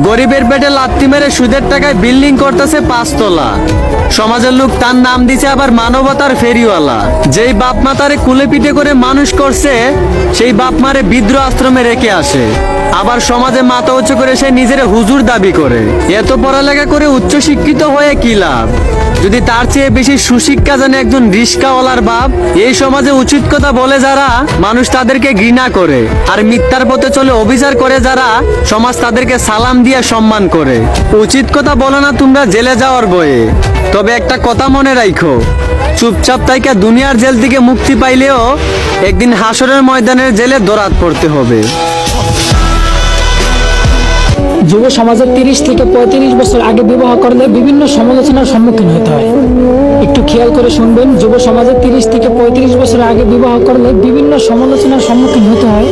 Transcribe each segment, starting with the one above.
গরিবের পেটে লাত্তি মেরে সুদের টাকায় বিল্ডিং করতেছে পাঁচতলা। সমাজের লোক তার নাম দিছে আবার মানবতার ফেরিওয়ালা। যেই বাপ মা তারে কুলে পিঠে করে মানুষ করছে, সেই বাপ মারে বিদ্রোহ আশ্রমে রেখে আসে। আবার সমাজে মাথা উঁচু করে সে নিজের হুজুর দাবি করে। এত পড়ালেখা করে উচ্চ শিক্ষিত হয়ে কি লাভ? যদি তার চেয়ে বেশি সুশিক্ষা জানে একজন রিস্কাওয়ালার বাপ, এই সমাজে উচিত কথা বলে যারা মানুষ তাদেরকে ঘৃণা করে আর মিথ্যার পথে চলে অবিচার করে যারা সমাজ তাদেরকে সালাম দিয়ে সম্মান করে। উচিত কথা বলো না তোমরা জেলে যাওয়ার বয়ে। তবে একটা কথা মনে রাখো চুপচাপ তাইকা দুনিয়ার জেল থেকে মুক্তি পাইলেও একদিন হাসরের ময়দানের জেলে দরাত পড়তে হবে। যুব সমাজের তিরিশ থেকে পঁয়ত্রিশ বছর আগে বিবাহ করলে বিভিন্ন সমালোচনার সম্মুখীন হতে হয়। একটু খেয়াল করে শুনবেন, যুব সমাজের তিরিশ থেকে পঁয়ত্রিশ বছর আগে বিবাহ করলে বিভিন্ন সমালোচনার সম্মুখীন হতে হয়।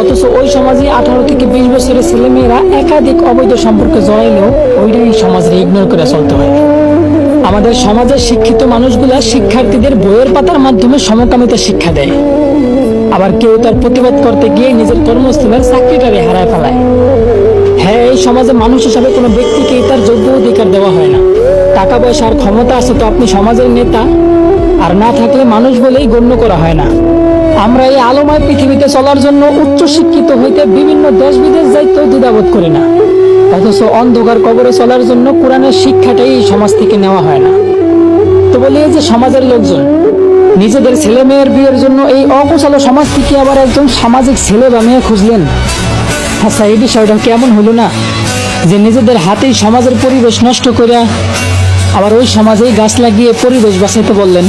অথচ ওই সমাজে আঠারো থেকে বিশ বছরের ছেলেমেয়েরা একাধিক অবৈধ সম্পর্কে জড়াইলেও ওইটাই সমাজে ইগনোর করে চলতে হয়। আমাদের সমাজের শিক্ষিত মানুষগুলা শিক্ষার্থীদের বইয়ের পাতার মাধ্যমে সমকামিতা শিক্ষা দেয়। আবার কেউ তার প্রতিবাদ করতে গিয়ে নিজের কর্মস্থলের চাকরিটারে হারায় ফেলায়। হ্যাঁ এই সমাজে মানুষ হিসাবে কোনো ব্যক্তিকে তার যোগ্য অধিকার দেওয়া হয় না। টাকা পয়সা আর ক্ষমতা আছে তো আপনি সমাজের নেতা। আর না থাকলে মানুষ বলেই গণ্য করা হয় না। আমরা এই আলোময় পৃথিবীতে চলার জন্য উচ্চ শিক্ষিত হইতে বিভিন্ন দেশ বিদেশ যাইতেও দ্বিধাবোধ করি না। অথচ অন্ধকার কবরে চলার জন্য কোরআনের শিক্ষাটাই এই সমাজ থেকে নেওয়া হয় না। তো বলি যে সমাজের লোকজন, নিজেদের ছেলে মেয়ের বিয়ের জন্য এই অকুশল সমাজ থেকে আবার একজন সামাজিক ছেলে বা মেয়ে খুঁজলেন? আচ্ছা এই বিষয়টা কেমন হলো না? যে নিজেদের হাতেই সমাজের পরিবেশ নষ্ট করে আবার ওই সমাজেই গাছ লাগিয়ে পরিবেশ বাঁচাইতে বললেন।